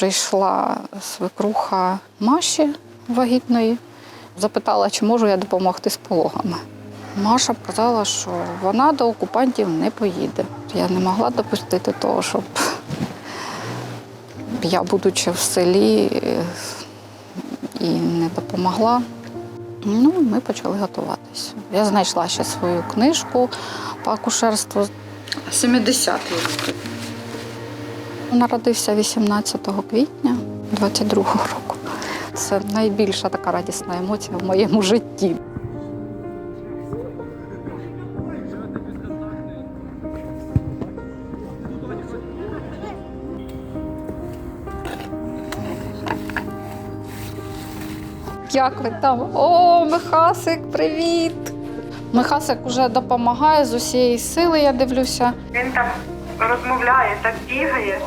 Прийшла свекруха Маші вагітної, запитала, чи можу я допомогти з пологами. Маша сказала, що вона до окупантів не поїде. Я не могла допустити того, щоб я, будучи в селі, і не допомогла. Ну, ми почали готуватися. Я знайшла ще свою книжку по акушерству. 70-ті роки. Народився 18 квітня 22-го року. Це найбільша така радісна емоція в моєму житті. Як ви там? О, Михасик, привіт! Михасик вже допомагає з усієї сили, я дивлюся. Він там розмовляє, так бігає.